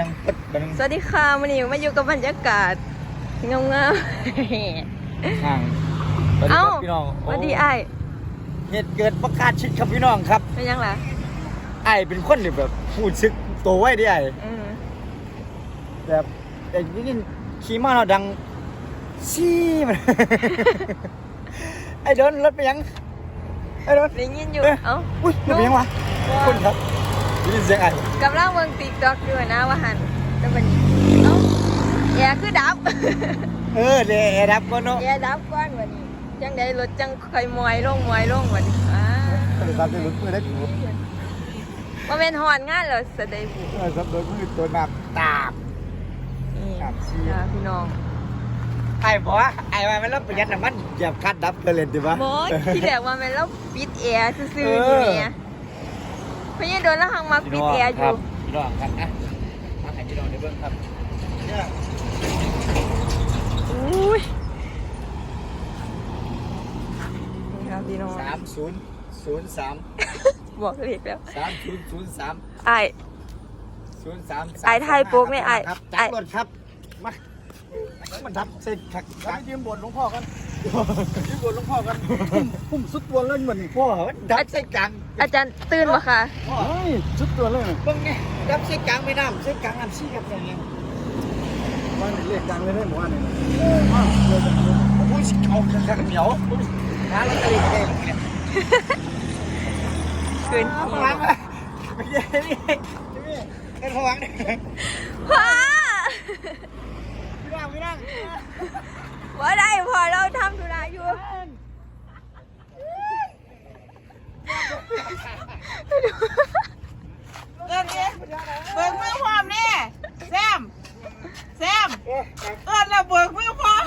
ดังปึ๊ดดังสวัสดีค่ะวันนี้มาอยู่กับบรรยากาศเงาเงาห่างสวัสดีเอ้าครับพี่น้องสวัสดีไอ้ายเหตุเกิดประกาศชิดครับพี่น้องครับเป็นยังล่ะไอ้เป็นคนที่แบบพูดซึกโตวไว้ดิไอ้อืมแบบแต่ยิ่งขี่มาเราดังซี่มันไอ้โดนรถไปยังไอ้โดนได้ยินอยู่เอ้ยเอ้าอุ้ยรถไปยังวะคนครับได้ยิ นเสียงไอ้กำลังเมืองติ๊กต็อกอยู่นะว่าหันแต่วันนี้เอ้าแอร์คือดับ เออเดี๋ยวแอร์ดับก่อนเนาะแอร์ดับก่อนวันนี้ จังได้รถจังค่อยมวยลงมวยลงวันนี้อ่าโทรศัพท์ได้รถมือได้กูว่าเป็นหอนงานเหรอสะได้บุโทรศัพท์โดนมือตัวหนักตามนี่ครับเชียร์ค่ะพี่น้องไอ้บอกว่าไอ้ว่ามันรับประหยัดน้ำมันอย่าคัดดับกันเลยดีปะโมยที่แรกว่ามันแล้วปิดแอร์ซื่อๆเอออยู่เนี่ยเพราะยังโดนแล้วหังมาปิดแอร์อยู่พี่น้องครับนะมาให้พี่น้องได้เบิ่งครับเนี่ยอุ้ยนี่ครับพี่น้องสามศูนย์ศูนย์สามบอกเลขแล้วสามศูนย์ศูนย์สามไอ้ายศูนย์สามไอ้ไทยปุ๊กเนี่ยไอ้ครับไอ้จับรถครับมา มันดับเส้นขักแล้วไปยืมบทหลวงพ่อกันยืมบทหลวงพ่อกันพุ่มพุ่มสุดตัวเลยเหมือนนี่พ่อมันดับเส้นกลางอาจารย์ตื่นปะคะพ่อเฮ้ยสุดตัวเลยเบิ่งไงดับเส้นกลางไม่น้ำเส้นกลางน้ำซี่ครับอย่างเงี้ยว่านี่เรียกดังเลยได้หมู่บ้านนี่นะผมพูดสิเอาขักเหนียวผมหาลอตเตอรี่ก็ได้เนี่ยคืนเอาวางมาไม่ใช่นี่นี่เป็นผวังเนี่ยพ่อไม่ นั่งไม่นั่งว่าได้พอเราทำธุระอยู่ เบิ่งนี่เบิ่งมือพร้อมนี่แซมแซมเอิ้นแล้วเบิ่งมือพร้อม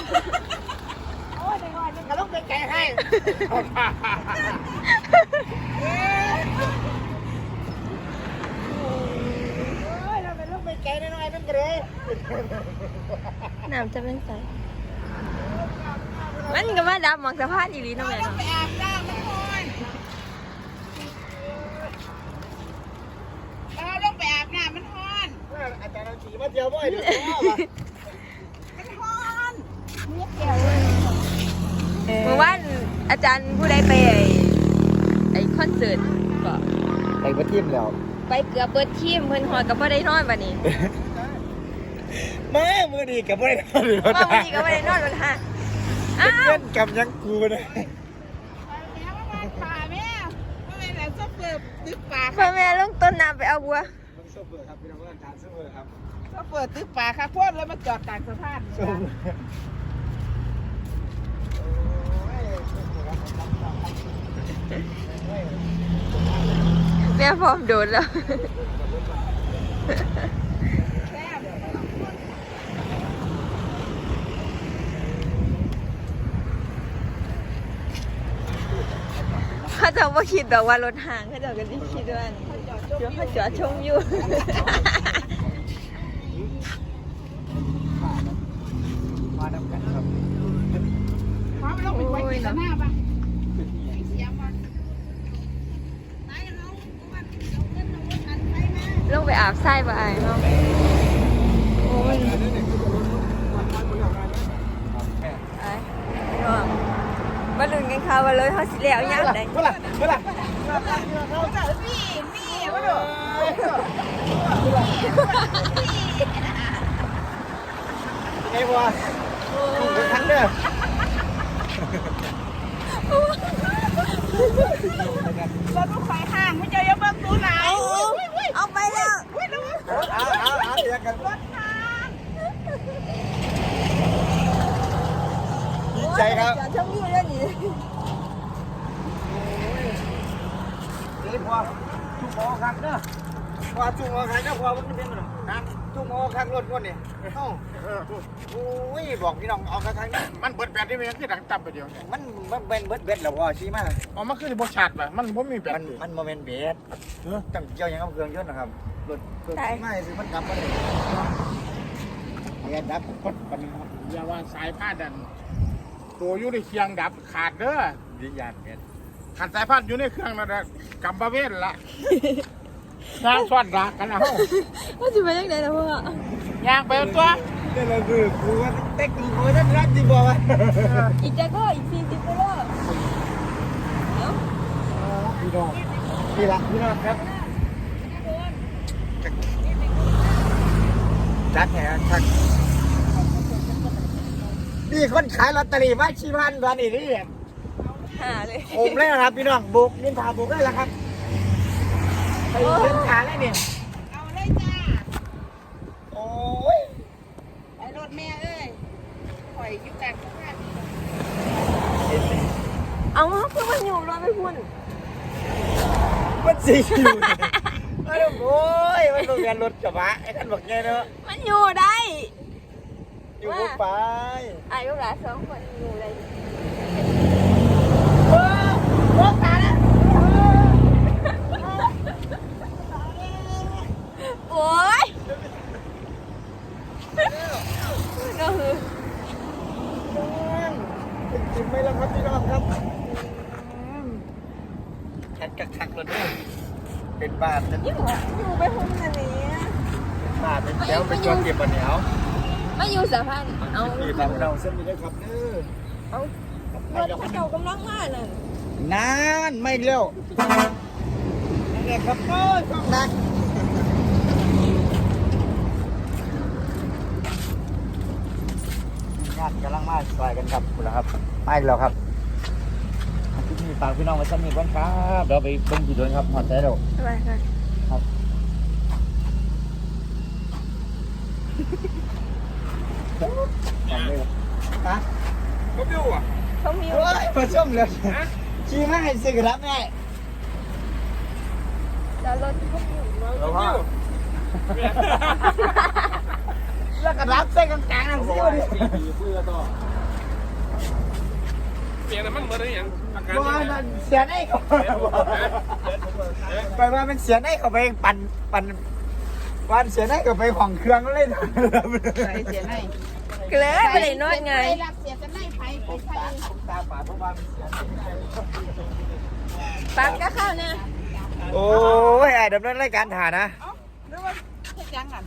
ก็ต้องเป็นใจให้เราเป็นลูกเป็นใจน้อยๆเป็นกระเดย น้ำจะเป็นใสมันก็มาดับหมอกสะพานอีหลีเน้องแม่ต้องเนาะไปอาบน้ำมันพอนเราต้องไปอาบน้ำมันพอน อาจารย์เอาขี่มาเที่ยวบ่อยเดี๋ยวพ่อมามันพอนเมื่อวานอาจารย์ผู้ใดไปไอ้ไอ้คอนเสิร์ตก็ไปประทีมแล้ว ไปเกือบเบิดทีมเพิ่นหอดกับบ่ได้นอนบัดนี้ แม่มือดีกับบ่ได้นอนเลยว่าวันนี้ก็บ่ได้นอนบัดฮะอ้าวเล่นกับยังกูนะไปแม่ว่ามันขาแม่ว่าเป็นอะไรซบเปิบตึกปากพ่อแม่ลงต้นน้ำไปเอาบัวมึงโซเฟอร์ครับพี่น้องอาจารย์โซเฟอร์ครับซบเปิดตึกปากค่ะพวดเลยมาจอดกลางสะพานโซเฟอร์แม่พร้อมโดนแล้ว เขาจะว่าคิดดอกว่ารถห่างเขาจะกันที่คิดว่าเดี๋ยวเขาจอดชมอยู่ มาดำกันครับพร้อมลงไปไว้ที่หน้าบ้างเสียมันลงไปอาบไส้ปะไอ้เนาะโอ้ยไอ้เนาะ มาลุ้นกันค่ะว่าเลยเขาสิแล้วยังไงเมื่อไหร่เมื่อไหร่พี่พี่มาดูไอ้บัวเป็นทั้งเด้อรถลูกไฟห่างไม่เจอยังเบิ่งดูไหนเอาไปแล้วเอาเอาเอาเอาเดี๋ยวกันรถห่างดีใจครับ จอดชมวิวแล้วนี่ นี่พอ จุกหมอครับเด้อพอจุกหมอครับเด้อพอมันเป็นมันนะจุกหมอครับรถคนนี่เอ้าโอ้ยบอกพี่น้องเอาครั้งนี้มันเบิดแบตที่มันคือดังตับไปเดียวเนี่ยมันมันเป็นเบิดเบ็ดแล้วพอชี้มาอ๋อมันคือบ่ชาร์จป่ะมันบ่มีแบตมันมันโมเมนต์เบ็ดตั้งเกี่ยวยังกับเครื่องยนต์นะครับรถรถไม่สิมันดับมาเลยเบียดดับกดปันครับอย่าว่าสายพานดัน ตัวอยู่ในเคียงดับขาดเด้อวิญญาณเบ็ด ขาดสายพานอยู่ในเครื่องนั่นแหละกำบะเวนละยางซ้อนรักกันนะเฮ้าว่าจะไปยังไงนะพ่อยางไปเอาตัวนี่แหละคือกูว่าเต็กกูว่าท่านรักที่บอกว่าอีกจะก็อีกสี่สิบกิโลเอ้าพี่น้องนี่ละพี่น้องครับจัดแหงทักนี่คนขายลอตเตอรี่มาชีพันตอนนี้นี่ หาเลยโอมเลยนะครับพี่น้องบุกนินทาบุกได้แล้วครับไปเดินขาเลยเนี่ยเอาเลยจ้า โอ้ยไปรถแม่เอ้ยข่อยอยู่แต่ข้างหน้านี่เอาเพื่อมันอยู่รถไม่พุ่นมันสีอยู่ไอ้ยโอ้ยมันโรงเรียนรถกระบะไอ้ท่านบอกไงเนอะมันอยู่ได้ อยู่บุกไปไอ้ลูกหลานสองคนอยู่เลย เออโอ้ตายแล้ว โอ้ยก็คือ เป็นจริงไหมล่ะครับพี่น้องครับแคทกักคักรถด้วย เป็นบาทเป็นอยู่อยู่ไปพุ่นอันนี้บาทเป็นแก้วเป็นจอนเก็บบันเหนียวไม่อยู่สะพานเอาพี่น้องเราเส้นนี้ได้ครับเด้อเอารถเขาเจ้ากำลังมานั่นนานไม่เร็วนั่นแหละครับโอ้ยต้องดักญาติกำลังมาซอยกันครับคุณละครับมาอีกแล้วครับที่นี่ ฝากพี่น้องไว้สักนิดก่อนครับเดี๋ยวไปเบิ่งที่โดนครับหอดใจเดี๋ยวไปไปฮะก็ดูอะเขามีโอ้ยมาส้มเลยชี้มาให้สิครับแม่แล้วรถเขาอยู่รถแล้วก็แล้วก็รับเส้นกลางๆนั่นสิวะดิ เพื่อต่อเปลี่ยนมันเหมือนอะไรอย่างอาการว่ามันเสียในเขาไปว่ามันเสียในเขาไปปั่นปั่นวันเสียในเขาไปของเครื่องเล่นใส่เสียไหนเกลือไปเลยนอนไงไปรับเสียจะไหนไปไปใส่ตาปาดเพราะว่ามันเสียปักก็เข้าเนี่ยโอ้ยไอ้ดำเนินรายการถ่านะเอ้าหรือว่าเฮ็ดยังกัน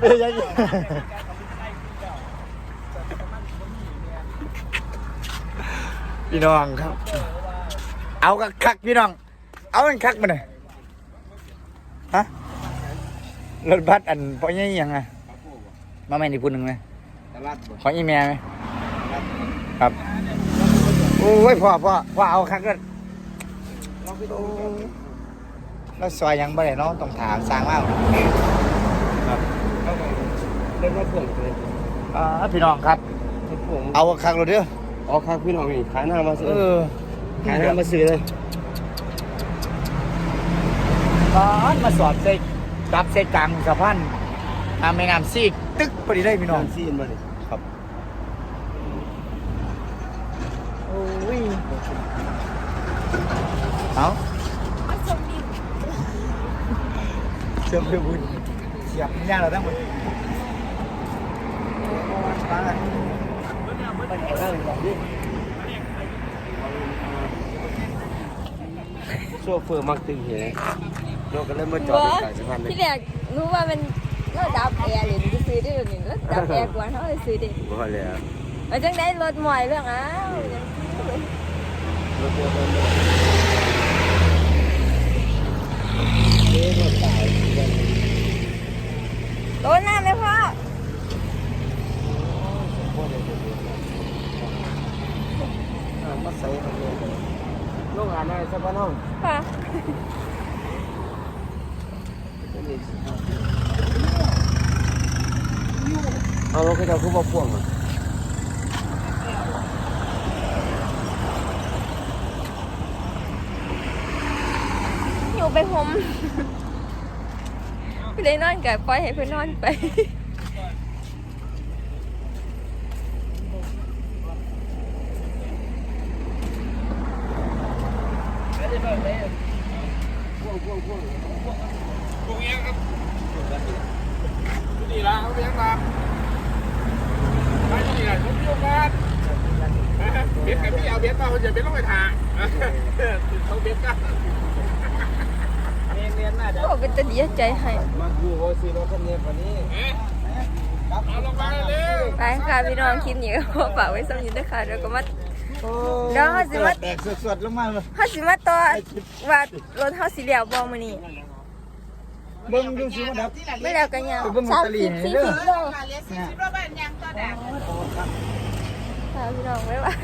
เดี๋ยวยัง พี่น้องครับ เอากคักพี่น้อง เอามันคักมาหน่อยฮะรถบัสอันพอยังยังไงมาแม่นอีกคนหนึ่งไหมขออีเมลไหมครับโอ้ยพ่อพ่อพ่อเอาคักเลยแล้วซอยยังบ่ได้เนาะต้องถามสร้างมาครับเล่นมาพ่วงเลยอ่าพี่น้องครับพ่วงเอาคักรถเด้อ อ๋อครับพี่น้องนี่ขายหน้ามาซื้เอออขายหน้ามาซื้อเลยตอนมาสอบเซดับเซกลางสะพานอาแม่น้ำซีกตึกพอดีเลยพี่น้องซีนมาดิครับโอ้ยเอามันชมดินเชื่อมเพื่อบุญเสียบไม่ยากเราทั้งหมด โซเฟอร์มักตึงเหี้ยเราก็เลยมาจอดบ่ขายสะพานเลยที่แรกรู้ว่ามันเราดับแอร์เลยจะซื้อได้หรือนี่แล้วดับแอร์กวนเขาเลยซื้อได้บ่เลยอะแล้วจังได้รถหมอยเรื่องอ้าวรถเยอะเลยโดนน้ำเลยพ่อ มาใส่โรงงานอะไรสักวันน้องค่ะเอารถให้เราคือว่าพ่วงอะอยู่ไปผมไปเลยนอนกับปล่อยให้เพื่อนนอนไป พวกเองครับ ดีละเอาเลี้ยงมาไปดีละทุกโยกันไปเบ็ดกับพี่เอาเบ็ดมาเขาจะเบ็ดลงไปทางเขาเบ็ดกันเนียนเนียนน่าจะโอ้เป็นตะดีใจให้มาดูโอซีรถคันนี้กว่านี้เอาลงมาเร็วไปค่ะพี่น้องคลิปนี้ก็ขอฝากไว้สำหรับนี้นะคะเดี๋ยวก็มาเดี๋ยวเขาสิมาแตกสดๆลงมาเลยเฮาสิมาต่อว่ารถเฮาสิแล้วบ่มื้อนี้ เบิ่งดูสิว่าดับ ไม่แล้วกันยังไปเบิ่งลอตเตอรี่ให้เด้อ30 40โลมาเลสซิบรถบ้านยังตัวดังค่ะพี่น้องบ๊ายบาย